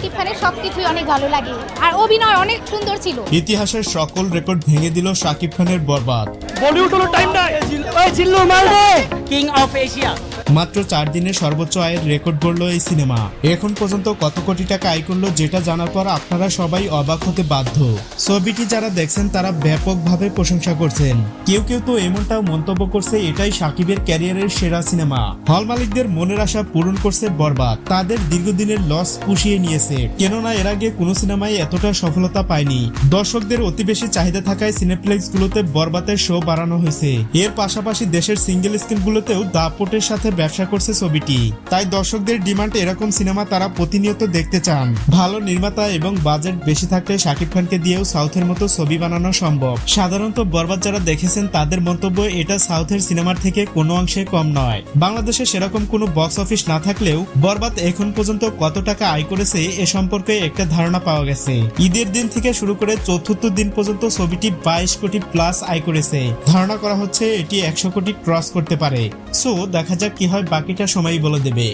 শাকিব খানের সবকিছুই অনেক ভালো লাগে। আর অভিনয় অনেক সুন্দর ছিল। ইতিহাসের সকল রেকর্ড ভেঙে দিল সাকিব খানের বরবাদ। বলিউড হলো টাইম নাই। ওই জিল্লু মাল দে কিং অফ এশিয়া। মাত্র চার দিনে সর্বোচ্চ আয়ের রেকর্ড গড়ল এই সিনেমা। এখন পর্যন্ত কত কোটি টাকা আয় করল যেটা জানার পর আপনারা সবাই অবাক হতে বাধ্য। ছবিটি যারা দেখছেন, তারা ব্যাপকভাবে প্রশংসা করছেন। কেউ কেউ তো এমনটাও মন্তব্য করছে, এটাই সাকিবের ক্যারিয়ারের সেরা সিনেমা। হল মালিকদের মনের আশা পূরণ করছে বরবাদ। তাদের দীর্ঘদিনের লস পুষিয়ে নিয়েছে। কেননা এর আগে কোনো সিনেমায় এতটা সফলতা পায়নি। দর্শকদের অতি বেশি চাহিদা থাকায় সিনেপ্লেক্স গুলোতে বরবাদের শো বাড়ানো হয়েছে। এর পাশাপাশি দেশের সিঙ্গেল স্ক্রিন গুলোতেও দাপটের সাথে ব্যবসা করছে ছবিটি। তাই দর্শকদের ডিমান্ড এরকম সিনেমা তারা প্রতিনিয়ত দেখতে চান। ভালো নির্মাতা এবং বাজেট বেশি থাকলে শাকিব খানকে দিয়েও সাউথের মতো ছবি বানানো সম্ভব। সাধারণত বরবাদ যারা দেখেছেন তাদের মন্তব্য এটা সাউথের সিনেমার থেকে কোনো অংশে কম নয়। বাংলাদেশে সেরকম কোনো বক্স অফিস না থাকলেও বরবাদ এখন পর্যন্ত কত টাকা আয় করেছে এ সম্পর্কে একটা ধারণা পাওয়া গেছে। ঈদের দিন থেকে শুরু করে চতুর্থ দিন পর্যন্ত ছবিটি বাইশ কোটি প্লাস আয় করেছে। ধারণা করা হচ্ছে এটি একশো কোটি ক্রস করতে পারে। সো দেখা যাক কি হয় বাকিটা সময়ই বলে দেবে।